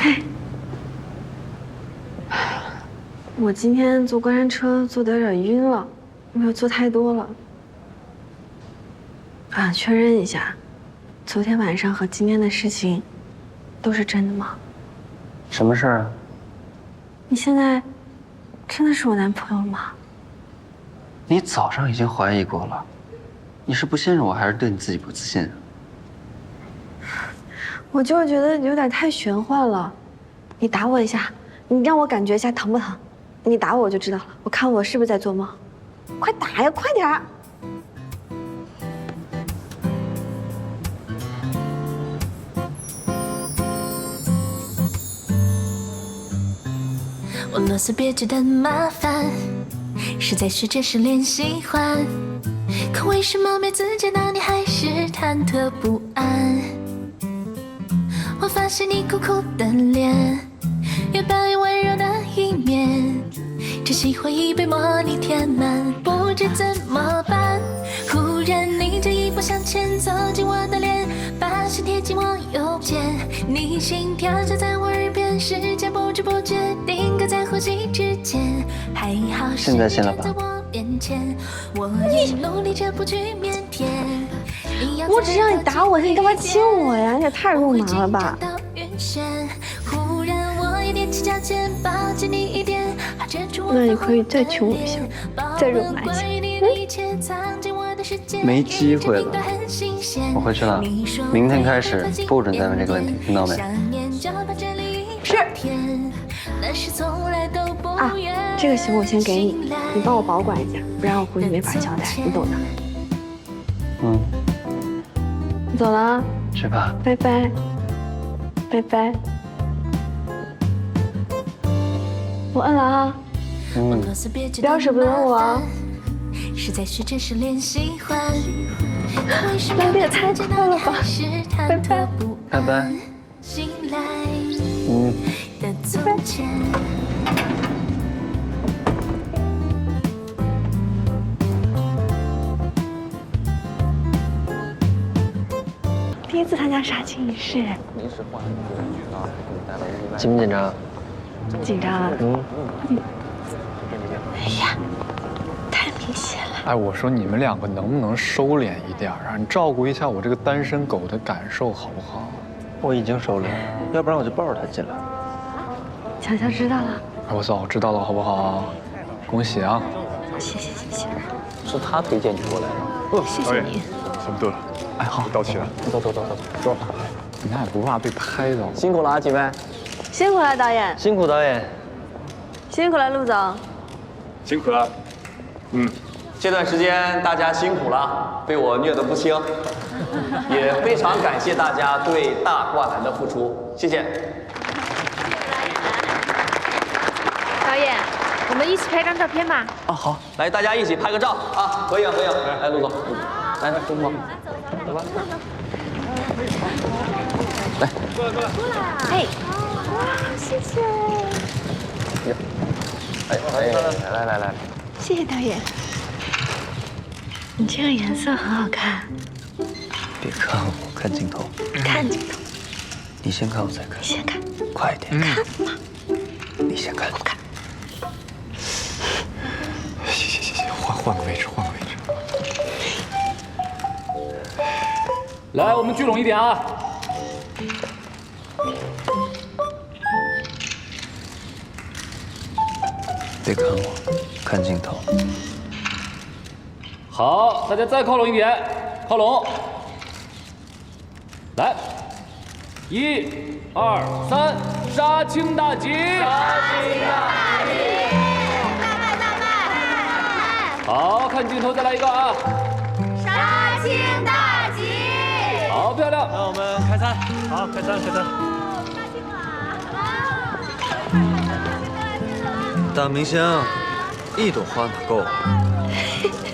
我今天坐过山车坐的有点晕了，没有坐太多了。啊，确认一下，昨天晚上和今天的事情都是真的吗？什么事儿啊？你现在真的是我男朋友吗？你早上已经怀疑过了，你是不信任我，还是对你自己不自信啊？我就是觉得你有点太玄幻了。你打我一下，你让我感觉一下疼不疼？你打我我就知道了，我看我是不是在做梦。快打呀，快点儿！我啰嗦别觉得麻烦，实在是这是练喜欢。可为什么每次见到你还是忐忑不？你苦苦的脸，越抱越温柔的一面，这喜欢已被魔力填满，不知怎么办。忽然你这一步向前走进我的脸，把心贴近我右肩，你心跳就在我耳边，时间不知不觉定格在呼吸之间。还好现在信了吧时间在我面前，我也努力着不去腼腆。我只是让你打我，你干嘛亲我呀？你也太肉麻了吧！那你可以再求我一下，再肉麻一下。没机会了，我回去了。明天开始不准再问这个问题，听到没？是。啊，这个行我先给你，你帮我保管一下，不然我回去没法交代，你懂的。嗯，我走了啊，去吧。拜拜，拜拜。我摁了啊，嗯，不要舍不得我啊。实在是这是练喜欢，来的也太快了吧！拜拜，拜拜。醒来嗯，的从第一次参加杀青仪式，紧不紧张？紧张啊？嗯，哎呀，太明显了。哎，我说你们两个能不能收敛一点啊？你照顾一下我这个单身狗的感受好不好？我已经收敛，要不然我就抱着他进来。强强知道了，哎，我早知道了，好不好？恭喜啊！谢谢谢谢，是他推荐你过来的。谢谢你。差不多了，哎，好，到齐了，走走走走走。你俩也不怕被拍到？辛苦了啊，几位！辛苦了导演，辛苦导演。辛苦了陆总。辛苦了。嗯，这段时间大家辛苦了，被我虐得不轻，也非常感谢大家对大灌篮的付出，谢谢。导演，我们一起拍张照片吧。啊，好，来大家一起拍个照啊，合影合影。来，陆总，来，东方，来吧。来过来，过来，哎，谢谢，哎哎，来来来，谢谢导演。你这个颜色很好看，别看我，看镜头。看镜头，你先看，我再看。你先看，快点，看嘛。你先看。看。行行行行，换换个位置，换个来，我们聚拢一点啊！别看我，看镜头。好，大家再靠拢一点，靠拢。来，一、二、三，杀青大吉！杀青大吉！大卖大卖！好看镜头，再来一个啊！杀青！那我们开餐，好，开餐，开餐。大明星，一朵花哪够？